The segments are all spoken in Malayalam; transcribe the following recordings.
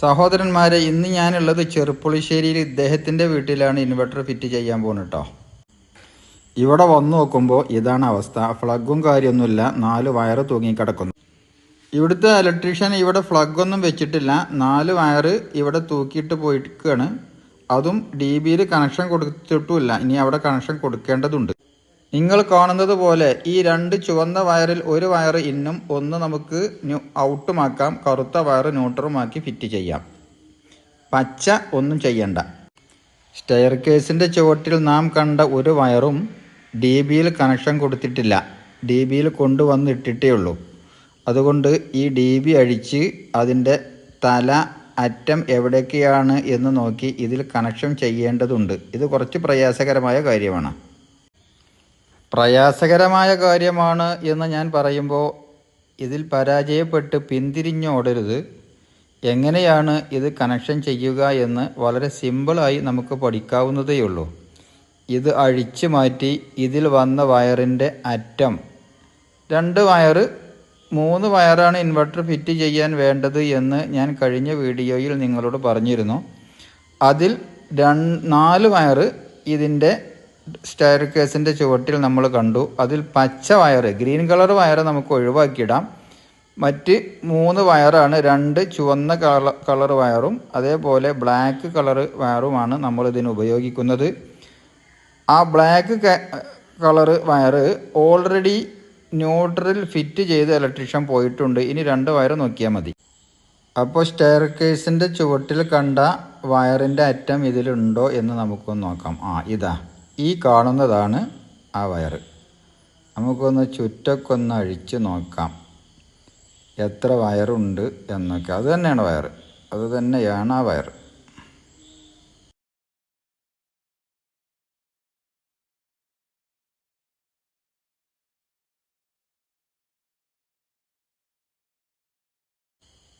സഹോദരന്മാരെ ഇന്ന് ഞാനുള്ളത് ചെറുപ്പുളിശ്ശേരിയിൽ ഇദ്ദേഹത്തിന്റെ വീട്ടിലാണ് ഇൻവെർട്ടർ ഫിറ്റ് ചെയ്യാൻ പോകുന്നത് കേട്ടോ ഇവിടെ വന്നു നോക്കുമ്പോൾ ഇതാണ് അവസ്ഥ. ഫ്ലഗും കാര്യമൊന്നുമില്ല. നാല് വയറ് തൂങ്ങിക്കിടക്കുന്നു ഇവിടുത്തെ ഇലക്ട്രീഷ്യൻ ഇവിടെ ഫ്ലഗൊന്നും വെച്ചിട്ടില്ല. നാല് വയറ് ഇവിടെ തൂക്കിയിട്ട് പോയിട്ടാണ് അതും ഡി ബിയിൽ കണക്ഷൻ കൊടുത്തിട്ടുമില്ല. ഇനി അവിടെ കണക്ഷൻ കൊടുക്കേണ്ടതുണ്ട്. നിങ്ങൾ കാണുന്നത് പോലെ ഈ രണ്ട് ചുവന്ന വയറിൽ ഒരു വയർ ഇന്നും ഒന്ന് നമുക്ക് ഔട്ടുമാക്കാം കറുത്ത വയർ ന്യൂട്രുമാക്കി ഫിറ്റ് ചെയ്യാം. പച്ച ഒന്നും ചെയ്യണ്ട. സ്റ്റെയർ കേസിന്റെ ചുവട്ടിൽ നാം കണ്ട ഒരു വയറും ഡി ബിയിൽ കണക്ഷൻ കൊടുത്തിട്ടില്ല. ഡി ബിയിൽ കൊണ്ടുവന്നിട്ടിട്ടേ ഉള്ളൂ അതുകൊണ്ട് ഈ ഡി ബി അഴിച്ച് അതിന്റെ തല അറ്റം എവിടേക്കാണ് എന്ന് നോക്കി ഇതിൽ കണക്ഷൻ ചെയ്യേണ്ടതുണ്ട്. ഇത് കുറച്ച് പ്രയാസകരമായ കാര്യമാണ്. പ്രയാസകരമായ കാര്യമാണ് എന്ന് ഞാൻ പറയുമ്പോൾ ഇതിൽ പരാജയപ്പെട്ട് പിന്തിരിഞ്ഞോടരുത്. എങ്ങനെയാണ് ഇത് കണക്ഷൻ ചെയ്യുക എന്ന് വളരെ സിമ്പിളായി നമുക്ക് പഠിക്കാവുന്നതേയുള്ളൂ. ഇത് അഴിച്ചു മാറ്റി ഇതിൽ വന്ന വയറിന്റെ അറ്റം. രണ്ട് വയറ് മൂന്ന് വയറാണ് ഇൻവെർട്ടർ ഫിറ്റ് ചെയ്യാൻ വേണ്ടത് എന്ന് ഞാൻ കഴിഞ്ഞ വീഡിയോയിൽ നിങ്ങളോട് പറഞ്ഞിരുന്നു. അതിൽ നാല് വയറ് ഇതിന്റെ സ്റ്റയർ കേസിന്റെ ചുവട്ടിൽ നമ്മൾ കണ്ടു. അതിൽ പച്ച വയർ ഗ്രീൻ കളർ വയർ നമുക്ക് ഒഴിവാക്കിയിടാം. മറ്റ് മൂന്ന് വയറാണ് രണ്ട് ചുവന്ന കളർ കളർ വയറും അതേപോലെ ബ്ലാക്ക് കളർ വയറുമാണ് നമ്മൾ ഇതിന് ഉപയോഗിക്കുന്നത്. ആ black colour wire already neutral fit ചെയ്ത് ഇലക്ട്രീഷ്യൻ പോയിട്ടുണ്ട്. ഇനി രണ്ട് വയർ നോക്കിയാൽ മതി. അപ്പോൾ സ്റ്റെയർ കേസിന്റെ ചുവട്ടിൽ കണ്ട വയറിന്റെ അറ്റം ഇതിലുണ്ടോ എന്ന് നമുക്കൊന്ന് നോക്കാം. ആ ഇതാ. ഈ കാണുന്നതാണ് ആ വയർ നമുക്കൊന്ന് ചുറ്റക്കൊന്ന് അഴിച്ച് നോക്കാം. എത്ര വയറുണ്ട് എന്നൊക്കെ. അത് തന്നെയാണ് വയർ അത് തന്നെയാണ് ആ വയർ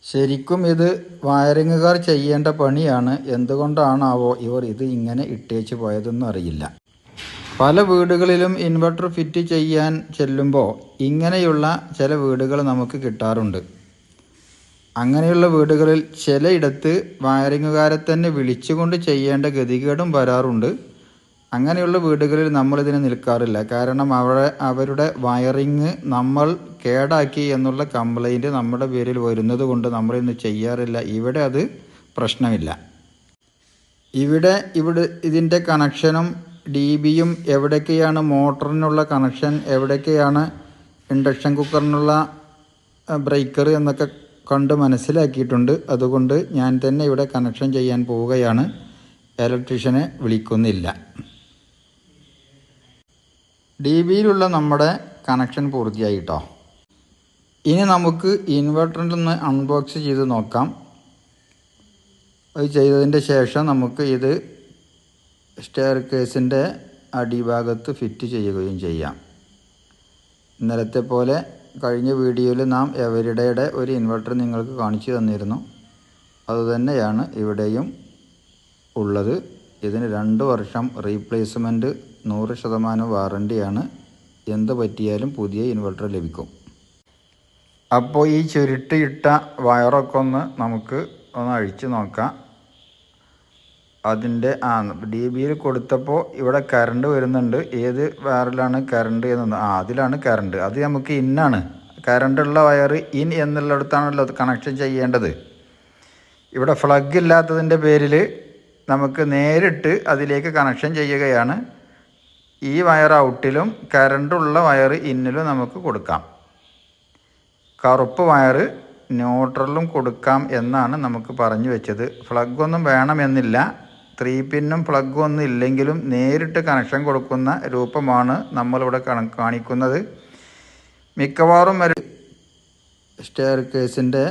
ശരിക്കും ഇത് വയറിങ്ങുകാർ ചെയ്യേണ്ട പണിയാണ്. എന്തുകൊണ്ടാണാവോ ഇവർ ഇത് ഇങ്ങനെ ഇട്ടേച്ച് പോയതെന്നും അറിയില്ല പല വീടുകളിലും ഇൻവെർട്ടർ ഫിറ്റ് ചെയ്യാൻ ചെല്ലുമ്പോൾ ഇങ്ങനെയുള്ള ചില വീടുകൾ നമുക്ക് കിട്ടാറുണ്ട്. അങ്ങനെയുള്ള വീടുകളിൽ ചിലയിടത്ത് വയറിങ്ങുകാരെ തന്നെ വിളിച്ചുകൊണ്ട് ചെയ്യേണ്ട ഗതികേടും വരാറുണ്ട്. അങ്ങനെയുള്ള വീടുകളിൽ നമ്മളിതിന് നിൽക്കാറില്ല. കാരണം അവരെ അവരുടെ വയറിങ് നമ്മൾ കേടാക്കി എന്നുള്ള കംപ്ലൈന്റ് നമ്മുടെ പേരിൽ വരുന്നത് കൊണ്ട് നമ്മളിന്ന് ചെയ്യാറില്ല. ഇവിടെ അത് പ്രശ്നമില്ല. ഇവിടെ ഇവിടെ ഇതിന്റെ കണക്ഷനും ഡി ബിയും എവിടേക്കെയാണ് മോട്ടറിനുള്ള കണക്ഷൻ എവിടേക്കെയാണ് ഇൻഡക്ഷൻ കുക്കറിനുള്ള ബ്രേക്കർ എന്നൊക്കെ കണ്ട് മനസ്സിലാക്കിയിട്ടുണ്ട്. അതുകൊണ്ട് ഞാൻ തന്നെ ഇവിടെ കണക്ഷൻ ചെയ്യാൻ പോവുകയാണ്. ഇലക്ട്രീഷ്യനെ വിളിക്കുന്നില്ല. ഡി ബിയിലുള്ള നമ്മുടെ കണക്ഷൻ പൂർത്തിയായി പൂർത്തിയായിട്ടോ? ഇനി നമുക്ക് ഇൻവെർട്ടറിൽ അൺബോക്സ് ചെയ്ത് നോക്കാം. അത് ചെയ്തതിന്റെ ശേഷം നമുക്ക് ഇത് സ്റ്റെയർ കേസിന്റെ അടിഭാഗത്ത് ഫിറ്റ് ചെയ്യുകയും ചെയ്യാം. ഇന്നലത്തെ പോലെ കഴിഞ്ഞ വീഡിയോയിൽ നാം എവരിഡയുടെ ഒരു ഇൻവെർട്ടർ നിങ്ങൾക്ക് കാണിച്ചു തന്നിരുന്നു. അതുതന്നെയാണ് ഇവിടെയും ഉള്ളത്. ഇതിന് രണ്ട് വർഷം റീപ്ലേസ്മെന്റ് നൂറ് ശതമാനം വാറണ്ടിയാണ് എന്ത് പറ്റിയാലും പുതിയ ഇൻവെർട്ടർ ലഭിക്കും. അപ്പോൾ ഈ ചുരുട്ടിയിട്ട വയറൊക്കെ ഒന്ന് നമുക്ക് ഒന്ന് അഴിച്ചു നോക്കാം. അതിന്റെ ആ ഡി ബിയിൽ കൊടുത്തപ്പോൾ ഇവിടെ കറണ്ട് വരുന്നുണ്ട്. ഏത് വയറിലാണ് കറണ്ട് എന്ന് ആ അതിലാണ് കറണ്ട് അത് നമുക്ക് ഇന്നാണ് കറണ്ടുള്ള വയർ ഇൻ എന്നുള്ളിടത്താണല്ലോ അത് കണക്ഷൻ ചെയ്യേണ്ടത്. ഇവിടെ ഫ്ലഗ് ഇല്ലാത്തതിന്റെ പേരിൽ നമുക്ക് നേരിട്ട് അതിലേക്ക് കണക്ഷൻ ചെയ്യുകയാണ്. ഈ വയർ ഔട്ടിലും കറണ്ടുള്ള വയർ ഇന്നിലും നമുക്ക് കൊടുക്കാം. കറുപ്പ് വയർ ന്യൂട്രലും കൊടുക്കാം എന്നാണ് നമുക്ക് പറഞ്ഞു വെച്ചത്. ഫ്ലഗ് ഒന്നും വേണമെന്നില്ല. ത്രീ പിന്നും പ്ലഗും ഒന്നും ഇല്ലെങ്കിലും നേരിട്ട് കണക്ഷൻ കൊടുക്കുന്ന രൂപമാണ് നമ്മളിവിടെ കണ കാണിക്കുന്നത്. മിക്കവാറും വരെ സ്റ്റെയർ കേസിന്റെ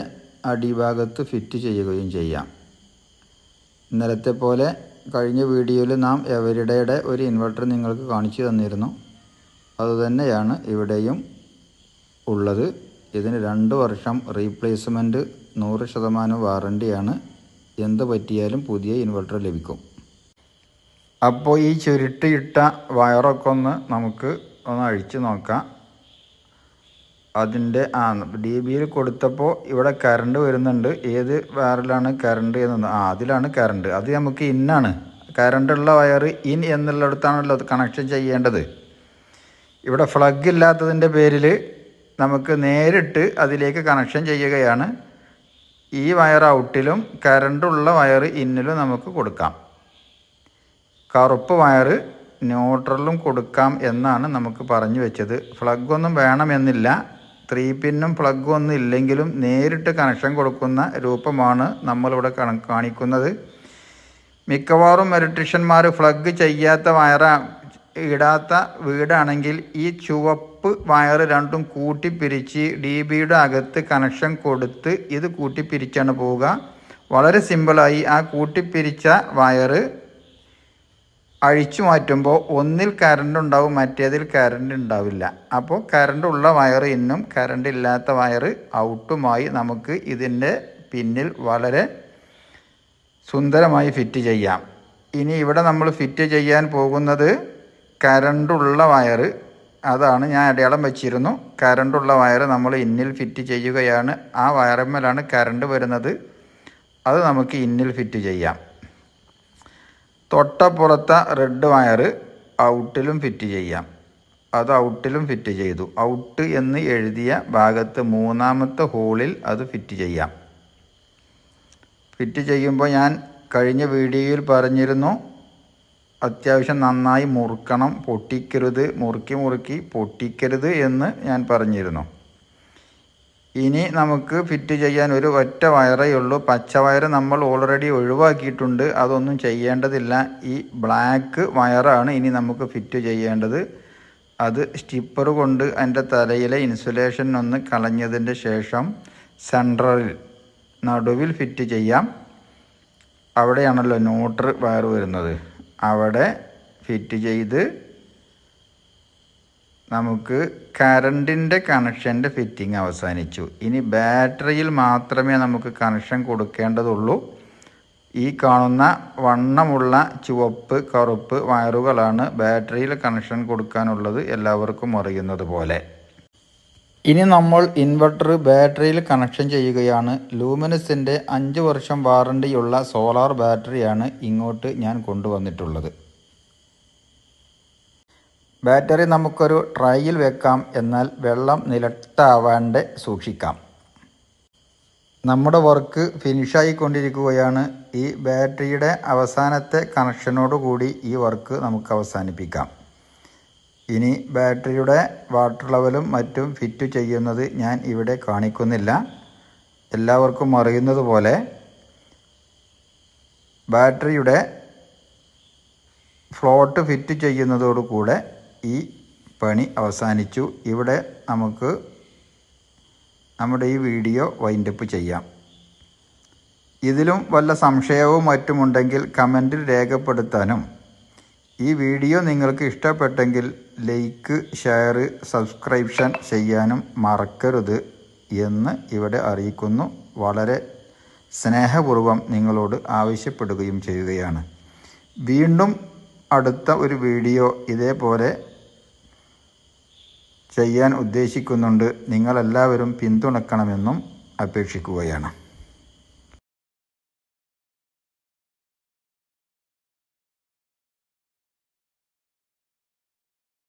അടിഭാഗത്ത് ഫിറ്റ് ചെയ്യുകയും ചെയ്യാം. ഇന്നലത്തെ പോലെ കഴിഞ്ഞ വീഡിയോയിൽ നാം എവരിഡയുടെ ഒരു ഇൻവെർട്ടർ നിങ്ങൾക്ക് കാണിച്ചു തന്നിരുന്നു. അതുതന്നെയാണ് ഇവിടെയും ഉള്ളത്. ഇതിന് രണ്ട് വർഷം റീപ്ലേസ്മെന്റ് നൂറ് ശതമാനം വാറണ്ടിയാണ് എന്ത് പറ്റിയാലും പുതിയ ഇൻവെർട്ടർ ലഭിക്കും. അപ്പോൾ ഈ ചുരുട്ടിയിട്ട വയറൊക്കെ ഒന്ന് നമുക്ക് ഒന്ന് അഴിച്ച് നോക്കാം. അതിന്റെ ആ ഡി ബിയിൽ കൊടുത്തപ്പോൾ ഇവിടെ കറണ്ട് വരുന്നുണ്ട്. ഏത് വയറിലാണ് കറണ്ട് എന്ന് ആ അതിലാണ് കറണ്ട് അത് നമുക്ക് ഇന്നാണ് കറണ്ടുള്ള വയർ ഇൻ എന്നുള്ളിടത്താണല്ലോ കണക്ഷൻ ചെയ്യേണ്ടത്. ഇവിടെ ഫ്ലഗ് ഇല്ലാത്തതിന്റെ പേരിൽ നമുക്ക് നേരിട്ട് അതിലേക്ക് കണക്ഷൻ ചെയ്യുകയാണ്. ഈ വയർ ഔട്ടിലും കറണ്ടുള്ള വയർ ഇന്നിലും നമുക്ക് കൊടുക്കാം. കറുപ്പ് വയർ ന്യൂട്രലും കൊടുക്കാം എന്നാണ് നമുക്ക് പറഞ്ഞു വെച്ചത്. പ്ലഗൊന്നും വേണമെന്നില്ല. ത്രീ പിന്നും പ്ലഗും ഒന്നും ഇല്ലെങ്കിലും നേരിട്ട് കണക്ഷൻ കൊടുക്കുന്ന രൂപമാണ് നമ്മളിവിടെ കണ കാണിക്കുന്നത്. മിക്കവാറും ഇലക്ട്രീഷ്യന്മാർ ഫ്ലഗ് ചെയ്യാത്ത വയറ ഇടാത്ത വീടാണെങ്കിൽ ഈ ചുവപ്പ് വയർ രണ്ടും കൂട്ടിപ്പിരിച്ച് ഡി ബിയുടെ അകത്ത് കണക്ഷൻ കൊടുത്ത് ഇത് കൂട്ടിപ്പിരിച്ചാണ് പോവുക. വളരെ സിമ്പിളായി ആ കൂട്ടിപ്പിരിച്ച വയറ് അഴിച്ചു മാറ്റുമ്പോൾ ഒന്നിൽ കറണ്ട് ഉണ്ടാവും മറ്റേതിൽ കറണ്ട് ഉണ്ടാവില്ല. അപ്പോൾ കറണ്ട് ഉള്ള വയർ ഇന്നും കറണ്ട് ഇല്ലാത്ത വയർ ഔട്ടുമായി നമുക്ക് ഇതിന്റെ പിന്നിൽ വളരെ സുന്ദരമായി ഫിറ്റ് ചെയ്യാം. ഇനി ഇവിടെ നമ്മൾ ഫിറ്റ് ചെയ്യാൻ പോകുന്നത് കറണ്ടുള്ള വയർ അതാണ് ഞാൻ അടയാളം വെച്ചിരുന്നു. കറണ്ടുള്ള വയർ നമ്മൾ ഇന്നിൽ ഫിറ്റ് ചെയ്യുകയാണ്. ആ വയറമ്മലാണ് കറണ്ട് വരുന്നത്. അത് നമുക്ക് ഇന്നിൽ ഫിറ്റ് ചെയ്യാം. തൊട്ടപ്പുറത്തെ റെഡ് വയർ ഔട്ടിലും ഫിറ്റ് ചെയ്യാം. അത് ഔട്ടിലും ഫിറ്റ് ചെയ്തു. ഔട്ട് എന്ന് എഴുതിയ ഭാഗത്ത് മൂന്നാമത്തെ ഹോളിൽ അത് ഫിറ്റ് ചെയ്യാം. ഫിറ്റ് ചെയ്യുമ്പോൾ ഞാൻ കഴിഞ്ഞ വീഡിയോയിൽ പറഞ്ഞിരുന്നു. അത്യാവശ്യം നന്നായി മുറുക്കണം പൊട്ടിക്കരുത് മുറുക്കി മുറുക്കി പൊട്ടിക്കരുത് എന്ന് ഞാൻ പറഞ്ഞിരുന്നു. ഇനി നമുക്ക് ഫിറ്റ് ചെയ്യാൻ ഒരു ഒറ്റ വയറേ ഉള്ളൂ. പച്ച വയർ നമ്മൾ ഓൾറെഡി ഒഴിവാക്കിയിട്ടുണ്ട്. അതൊന്നും ചെയ്യേണ്ടതില്ല. ഈ ബ്ലാക്ക് വയറാണ് ഇനി നമുക്ക് ഫിറ്റ് ചെയ്യേണ്ടത്. അത് സ്റ്റിപ്പർ കൊണ്ട് എന്റെ തലയിലെ ഇൻസുലേഷൻ ഒന്ന് കളഞ്ഞതിന്റെ ശേഷം സെൻട്രറിൽ നടുവിൽ ഫിറ്റ് ചെയ്യാം. അവിടെയാണല്ലോ നോട്ടർ വയർ വരുന്നത്. അവിടെ ഫിറ്റ് ചെയ്ത് നമുക്ക് കറണ്ടിന്റെ കണക്ഷന്റെ ഫിറ്റിംഗ് അവസാനിച്ചു. ഇനി ബാറ്ററിയിൽ മാത്രമേ നമുക്ക് കണക്ഷൻ കൊടുക്കേണ്ടതുള്ളൂ. ഈ കാണുന്ന വണ്ണമുള്ള ചുവപ്പ് കറുപ്പ് വയറുകളാണ് ബാറ്ററിയിൽ കണക്ഷൻ കൊടുക്കാനുള്ളത് എല്ലാവർക്കും അറിയുന്നത് പോലെ. ഇനി നമ്മൾ ഇൻവെർട്ടർ ബാറ്ററിയിൽ കണക്ഷൻ ചെയ്യുകയാണ്. ലൂമിനസിന്റെ അഞ്ച് വർഷം വാറണ്ടിയുള്ള സോളാർ ബാറ്ററിയാണ് ഇങ്ങോട്ട് ഞാൻ കൊണ്ടുവന്നിട്ടുള്ളത്. ബാറ്ററി നമുക്കൊരു ട്രൈയിൽ വെക്കാം. എന്നാൽ വെള്ളം നിലത്താവാണ്ട് സൂക്ഷിക്കാം. നമ്മുടെ വർക്ക് ഫിനിഷായിക്കൊണ്ടിരിക്കുകയാണ്. ഈ ബാറ്ററിയുടെ അവസാനത്തെ കണക്ഷനോടുകൂടി ഈ വർക്ക് നമുക്ക് അവസാനിപ്പിക്കാം. ഇനി ബാറ്ററിയുടെ വാട്ടർ ലെവലും മറ്റും ഫിറ്റ് ചെയ്യുന്നത് ഞാൻ ഇവിടെ കാണിക്കുന്നില്ല. എല്ലാവർക്കും അറിയുന്നത് പോലെ ബാറ്ററിയുടെ ഫ്ലോട്ട് ഫിറ്റ് ചെയ്യുന്നതോടുകൂടെ ഈ പണി അവസാനിച്ചു. ഇവിടെ നമുക്ക് നമ്മുടെ ഈ വീഡിയോ വൈൻഡപ്പ് ചെയ്യാം. ഇതിലും വല്ല സംശയവും മറ്റുമുണ്ടെങ്കിൽ കമന്റിൽ രേഖപ്പെടുത്താനും ഈ വീഡിയോ നിങ്ങൾക്ക് ഇഷ്ടപ്പെട്ടെങ്കിൽ ലൈക്ക് ഷെയർ സബ്സ്ക്രിപ്ഷൻ ചെയ്യാനും മറക്കരുത് എന്ന് ഇവിടെ അറിയിക്കുന്നു. വളരെ സ്നേഹപൂർവം നിങ്ങളോട് ആവശ്യപ്പെടുകയും ചെയ്യുകയാണ്. വീണ്ടും അടുത്ത ഒരു വീഡിയോ ഇതേപോലെ ചെയ്യാൻ ഉദ്ദേശിക്കുന്നുണ്ട്. നിങ്ങളെല്ലാവരും പിന്തുണക്കണമെന്നും അപേക്ഷിക്കുകയാണ്.